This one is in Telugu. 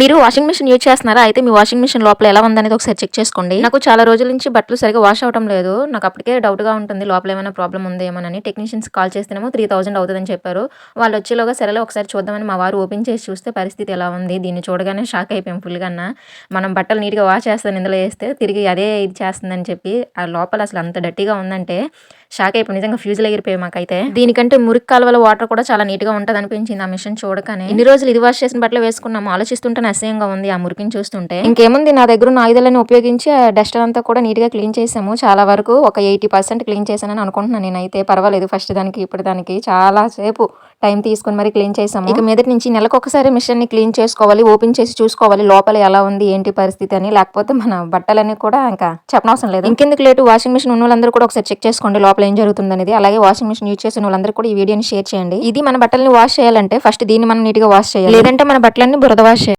మీరు వాషింగ్ మిషన్ యూజ్ చేస్తున్నారా? అయితే మీ వాషింగ్ మిషన్ లోపల ఎలా ఉందనేది ఒకసారి చెక్ చేసుకోండి. నాకు చాలా రోజుల నుంచి బట్టలు సరిగా వాష్ అవడం లేదు. నాకు అప్పటికే డౌట్గా ఉంటుంది. లోపల ఏమైనా ప్రాబ్లం ఉందేమోనని టెక్నీషియన్స్ కాల్ చేస్తేనేమో త్రీ థౌసండ్ అవుతుందని చెప్పారు. వాళ్ళు వచ్చేలోగా సరేలో ఒకసారి చూద్దామని మా వారు ఓపెన్ చేసి చూస్తే పరిస్థితి ఎలా ఉంది? దీన్ని చూడగానే షాక్ అయిపోయాం ఫుల్గా మనం బట్టలు నీట్గా వాష్ చేస్తాను ఇందులో వేస్తే తిరిగి అదే ఇది చేస్తుందని చెప్పి ఆ లోపల అసలు అంత డట్టిగా ఉందంటే షాక్ అయిపోయి. నిజంగా ఫ్యూజులు ఎగిరిపోయాయి మాకైతే. దీనికంటే మురికి కాలువల వాటర్ కూడా చాలా నీట్గా ఉంటుంది అనిపించింది ఆ మిషన్ చూడగానే. ఇన్ని రోజులు ఇది వాష్ చేసిన బట్టలు వేసుకున్నాము. ఆలోచిస్తుంటే అసహ్యంగా ఉంది. ఆ మురికిని చూస్తుంటే ఇంకేముంది నా దగ్గర ఉన్న ఆయుధాలను ఉపయోగించి ఆ డస్టర్ అంతా కూడా నీట్గా క్లీన్ చేసాము చాలా వరకు ఒక ఎయిటీ పర్సెంట్ క్లీన్ చేశానని అనుకుంటున్నాను నేనైతే. పర్వాలేదు ఫస్ట్ దానికి ఇప్పుడు దానికి చాలా సేపు టైం తీసుకుని మరి క్లీన్ చేసాము ఇక మీదటి నుంచి నెలకు ఒకసారి మిషన్ని క్లీన్ చేసుకోవాలి ఓపెన్ చేసి చూసుకోవాలి లోపల ఎలా ఉంది ఏంటి పరిస్థితి అని. లేకపోతే మన బట్టలన్నీ కూడా ఇంకా చెప్పనవసరం లేదు. ఇంకెందుకు లేటు? వాషింగ్ మిషన్ ఉన్న వాళ్ళందరూ కూడా ఒకసారి చెక్ చేసుకోండి లోపల ఏం జరుగుతుంది అనేది అలాగే వాషింగ్ మిషన్ యూజ్ చేసిన వాళ్ళందరూ కూడా ఈ వీడియోని షేర్ చేయండి. ఇది మన బట్టలని వాష్ చేయాలంటే ఫస్ట్ దీన్ని మనం నీట్గా వాష్ చేయాలి. లేదంటే మన బట్టలన్నీ బురద వాష్ చేయాలి.